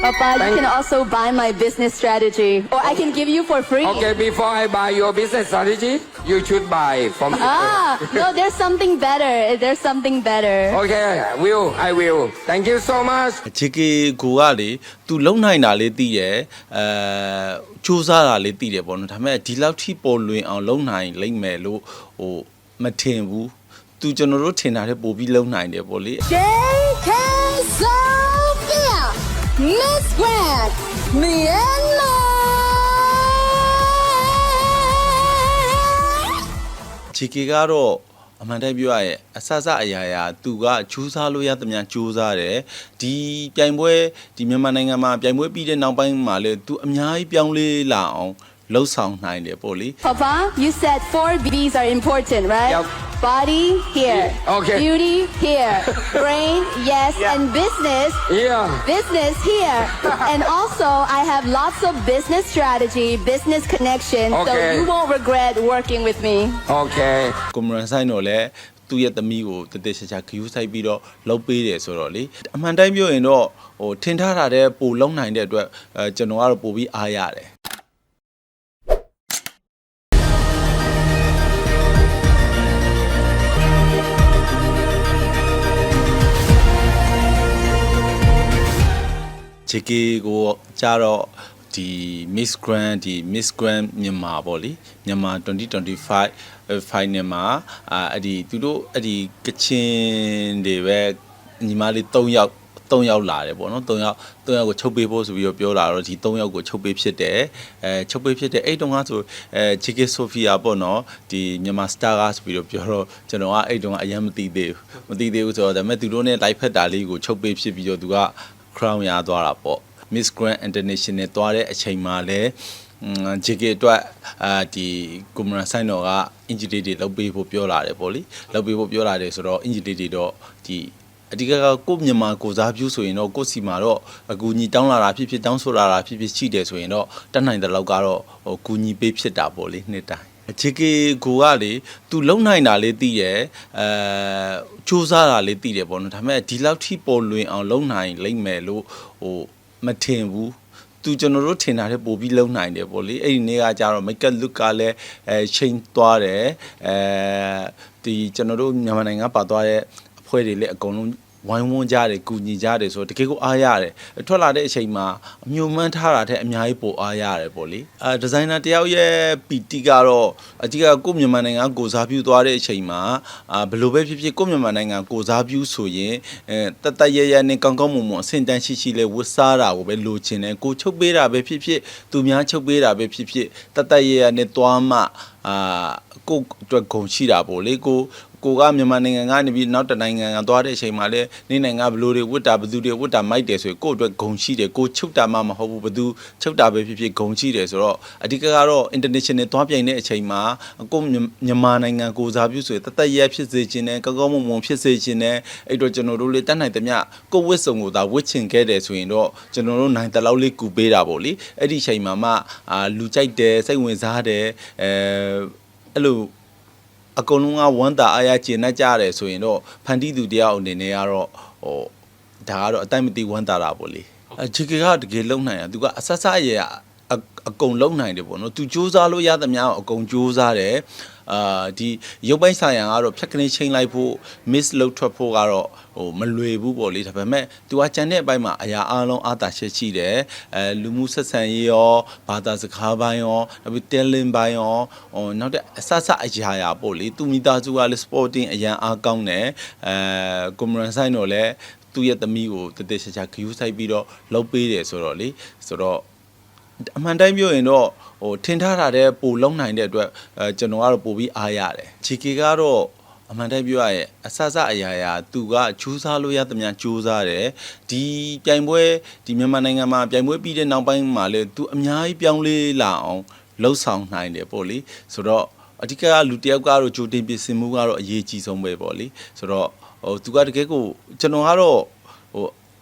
Papa, you Thank- can also buy my business strategy, or I can give you for free. Okay, before I buy your business strategy, you should buy from me. Ah, no, there's something better. There's something better. Okay, will I will. Thank you so much. ဂျေကေကိုကလေ तू လုံနိုင်တာလေးသိရဲ့အဲစူးစမ်းတာလေးသိတယ်ပေါ့နော်ဒါပေမဲ့ဒီလောက်ထိပေါ်လွင်အောင်လုံနိုင်လိမ့်မယ်လို့ဟိုမထင်ဘူး तू ကျွန်တော်တို့ထင်တာတဲ့ပို့ပြီးလုံနိုင်တယ်ပေါ့လေ JK Sophia Miss Grand Myanmar ဂျေကေကတော့အမှန်တိုင်းပြောရရဲ့အဆအဆအရာရာသူကကြိုးစားလို့ရသမျှကြိုးစားတယ်ဒီပြိုင်ပွဲဒီမြန်မာနိုင်ငံမှာပြိုင်ပွဲပြီးတဲ့နောက်ပိုင်းမှာလေသူအများကြီးပြောင်းလဲလာအောင် လှုပ်ဆောင်နိုင်တယ်ပေါ့လေ Papa, you said four B's are important, right? Yep. Body here. Okay. Beauty here. Brain, yes, and business. Yeah. Business here. and also, I have lots of business strategy, business connection, so Okay. you won't regret working with me. Okay. ကွန်မရန်ဆိုင်တော့လည်းသူ့ရဲ့သမီးကိုတသက်ချာချာဂယူးဆိုင်ပြီးတော့လှုပ်ပေးတယ်ဆိုတော့လေအမှန်တိုင်းပြောရင်တော့ဟိုထင်ထားတာတဲ့ပိုလုံနိုင်တဲ့အတွက်အဲကျွန်တော်ကတော့ပိုပြီးအားရတယ် ဂျေကေကိုကြတော့ဒီ Miss Grand ဒီ Miss Grand မြန်မာပေါ့လေမြန်မာ2025 final မှာအာအဲ့ဒီသူတို့အဲ့ဒီကချင်တွေပဲညီမလေး3ယောက်3ယောက်လာတယ်ပေါ့နော်3ယောက်3ယောက်ကိုချုပ်ပေးဖို့ဆိုပြီးတော့ပြောလာတော့ဒီ3ယောက်ကိုချုပ်ပေးဖြစ်တယ်အဲချုပ်ပေးဖြစ်တယ်အဲ့တုန်းကဆိုအဲဂျေကေဆိုဖီယာပေါ့နော်ဒီမြန်မာစတာကဆိုပြီးတော့ပြောတော့ကျွန်တော်ကအဲ့တုန်းကအရင်မသိသေးဘူးမသိသေးဘူးဆိုတော့ဒါပေမဲ့သူတို့ ਨੇ လိုက်ဖက်တာလေးကိုချုပ်ပေးဖြစ်ပြီးတော့သူက crown ရသွားတာပေါ့ Miss Grand International သွားတဲ့အချိန်မှာလဲဂျေကေအတွက်အာဒီကွန်မရာဆိုင်တော်ကအင်ဂျီတီတွေလုပ်ပေးဖို့ပြောလာတယ်ပေါ့လေလုပ်ပေးဖို့ပြောလာတယ်ဆိုတော့အင်ဂျီတီတွေတော့ဒီအဓိကကကို့မြန်မာကိုစားပြုဆိုရင်တော့ကို့စီမှာတော့အကူညီတောင်းလာတာဖြစ်ဖြစ်တောင်းဆိုလာတာဖြစ်ဖြစ်ရှိတယ်ဆိုရင်တော့တတ်နိုင်တဲ့လောက်ကတော့ဟိုကူညီပေးဖြစ်တာပေါ့လေနှစ်တိုင်း ဂျေကေကိုကလေ तू လုံနိုင်တာလေးသိရဲ့အဲစူးစမ်းတာလေးသိတယ်ပေါ့နော်ဒါပေမဲ့ဒီလောက်ထိပေါ်လွင်အောင်လုံနိုင်လိမ့်မယ်လို့ဟိုမထင်ဘူးသူကျွန်တော်တို့ထင်တာတဲ့ပို့ပြီးလုံနိုင်တယ်ပေါ့လေအဲ့ဒီနေ့ကကြတော့ make up look ကလည်းအဲချိန်သွားတယ်အဲဒီကျွန်တော်တို့မြန်မာနိုင်ငံပါသွားတဲ့အဖွဲ့တွေလည်းအကုန်လုံး ဝိုင်းဝန်းကြတယ်ကူညီကြတယ်ဆိုတော့တကယ်ကိုအားရတယ်ထွက်လာတဲ့အချိန်မှာအမျိုးမှန်းထားတာတဲ့အများကြီးပိုအားရတယ်ပေါ့လေအဲဒီဇိုင်နာတယောက်ရဲ့ PT ကတော့အကြီးကကိုယ့်မြန်မာနိုင်ငံကိုစားပြုသွားတဲ့အချိန်မှာအာဘယ်လိုပဲဖြစ်ဖြစ်ကိုယ့်မြန်မာနိုင်ငံကိုစားပြုဆိုရင်အဲတတ်တတ်ရရနဲ့ကောင်းကောင်းမွန်မွန်အဆင့်တန်းရှိရှိလေးဝတ်စားတာကိုပဲလိုချင်တယ်ကိုချုပ်ပေးတာပဲဖြစ်ဖြစ်သူများချုပ်ပေးတာပဲဖြစ်ဖြစ်တတ်တတ်ရရနဲ့သွားမှအာကိုယ့်အတွက်ဂုဏ်ရှိတာပေါ့လေကို ကိုကမြန်မာနိုင်ငံကနေပြီးနောက်တနိုင်ငံကသွားတဲ့အချိန်မှာလည်းနေနိုင်ငံဘလူတွေဝတ်တာဘသူတွေဝတ်တာမိုက်တယ်ဆိုရင်ကိုယ့်အတွက်ဂုံရှိတယ်ကိုချုပ်တာမှမဟုတ်ဘူးဘသူချုပ်တာပဲဖြစ်ဖြစ်ဂုံရှိတယ်ဆိုတော့အဓိကကတော့ international သွားပြိုင်တဲ့အချိန်မှာကိုယ့်မြန်မာနိုင်ငံကိုစားပြုဆိုရင်တသက်ရဲဖြစ်စေခြင်းနဲ့ကောင်းကောင်းမွန်မွန်ဖြစ်စေခြင်းနဲ့အဲ့တော့ကျွန်တော်တို့လေးတတ်နိုင်သမျှကိုယ့်ဝတ်စုံကိုသာဝတ်ချင်ခဲ့တယ်ဆိုရင်တော့ကျွန်တော်တို့နိုင်တလောက်လေးကူပေးတာပေါ့လေအဲ့ဒီအချိန်မှာမှအာလူကြိုက်တယ်စိတ်ဝင်စားတယ်အဲအဲ့လို အကုန်လုံးကဝမ်းတာအားရကျင်တတ်ကြရတယ်ဆိုရင်တော့ဖန်တီးသူတယောက်အနေနဲ့ကတော့ဟိုဒါကတော့အတိုင်းမသိဝမ်းတာတာပေါ့လေအဂျီကေကတကယ်လုံနိုင်တာသူကအဆက်ဆက်ရအ အကုန်လုံနိုင်တယ်ပေါ့နော်သူစူးစမ်းလို့ရသမျှအကုန်စူးစမ်းတယ်အာဒီရုပ်ပိုင်းဆိုင်ရာကတော့ဖြတ်ကနေချိန်လိုက်ဖို့ miss လောက်ထွက်ဖို့ကတော့ဟိုမလွယ်ဘူးပေါ့လေဒါပေမဲ့သူကကြံတဲ့အပိုင်းမှာအရာအလုံးအားသာချက်ရှိတယ်အဲလူမှုဆက်ဆံရေးရောဘာသာစကားပိုင်းရောနောက်ပြီး talent ပိုင်းရောဟိုနောက်တဲ့အဆအဆအရာရာပေါ့လေသူမိသားစုကလည်း sporting အရန်အားကောင်းတယ်အဲကွန်မရန်ဆိုင်တော့လည်းသူ့ရဲ့သမီးကိုတသက်ချာချာဂယူးဆိုင်ပြီးတော့လှုပ်ပေးတယ်ဆိုတော့လေဆိုတော့ အမှန်တိုင်းပြောရင်တော့ဟိုထင်ထားတာတဲ့ပိုလုံနိုင်တဲ့အတွက်အဲကျွန်တော်ကတော့ပိုပြီးအားရတယ်။ GK ကတော့အမှန်တိုင်းပြောရရဲ့အဆအဆအရာရာသူကကြိုးစားလို့ရသမျှကြိုးစားတယ်ဒီပြိုင်ပွဲဒီမြန်မာနိုင်ငံမှာပြိုင်ပွဲပြီးတဲ့နောက်ပိုင်းမှာလေသူအများကြီးပြောင်းလဲလာအောင်လှုပ်ဆောင်နိုင်တယ်ပေါ့လေဆိုတော့အဓိကကလူတယောက်ကတော့ကြိုတင်ပြင်ဆင်မှုကတော့အရေးကြီးဆုံးပဲပေါ့လေဆိုတော့ဟိုသူကတကယ်ကိုကျွန်တော်ကတော့ဟို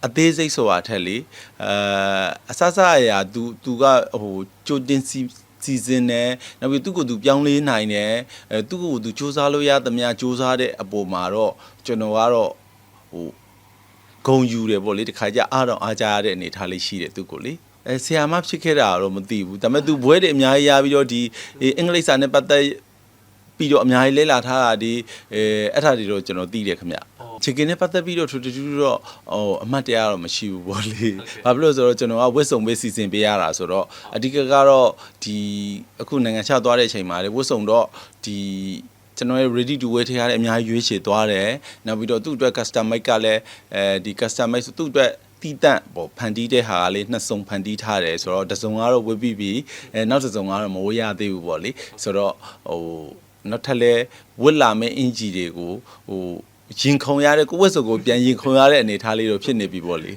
အသေးစိတ်ဆိုတာထက်လေအဲအဆဆအရာ तू तू ကဟိုကြိုတင်စီစီစဉ်တယ်နောက်ပြီးသူ့ကိုယ်သူပြောင်းလဲနိုင်တယ်အဲသူ့ကိုယ်သူစူးစမ်းလို့ရသမျှစူးစမ်းတဲ့အပေါ်မှာတော့ကျွန်တော်ကတော့ဟို ဂုံယူတယ်ပေါ့လေတခါကျအားတော့အားကြရတဲ့အနေထားလေးရှိတယ်သူကိုလေအဲဆီယာမဖြစ်ခဲ့တာတော့မသိဘူးဒါပေမဲ့ तू ဘွဲတွေအများကြီးရပြီးတော့ဒီအင်္ဂလိပ်စာနဲ့ပတ်သက်ပြီးတော့အများကြီးလဲလာထားတာဒီအဲအဲ့ဒါတွေတော့ကျွန်တော်သိတယ်ခင်ဗျ ချီကင်နဲ့ပတ်သက်ပြီးတော့ထူးထူးထူးတော့ဟိုအမှတ်တရတော့မရှိဘူးပေါ့လေဘာဖြစ်လို့လဲဆိုတော့ကျွန်တော်ကဝစ်စုံပေးစီစဉ်ပေးရတာဆိုတော့အဓိကကတော့ဒီအခုနိုင်ငံခြားသွားတဲ့အချိန်မှာလေဝစ်စုံတော့ဒီကျွန်တော်ရဲ့ ready to wear ထည့်ရတဲ့အများကြီးရွေးချယ်သွားတယ်နောက်ပြီးတော့သူ့အတွက် custom make ကလည်းအဲဒီ custom make ဆိုသူ့အတွက်တီးတန့်ပေါ့ဖန်တီးတဲ့ဟာကလေးနှစ်စုံဖန်တီးထားတယ်ဆိုတော့တစ်စုံကတော့ဝေးပြီးပြီအဲနောက်တစ်စုံကတော့မဝေးရသေးဘူးပေါ့လေဆိုတော့ဟိုနောက်ထပ်လဲဝစ်လာမယ့်အင်ဂျီတွေကိုဟို ရင်ခုန်ရတဲ့ကိုယ့်ဝက်စုံကိုပြန်ရင်ခုန်ရတဲ့အနေအထားလေးတော့ဖြစ်နေပြီပေါ့လေ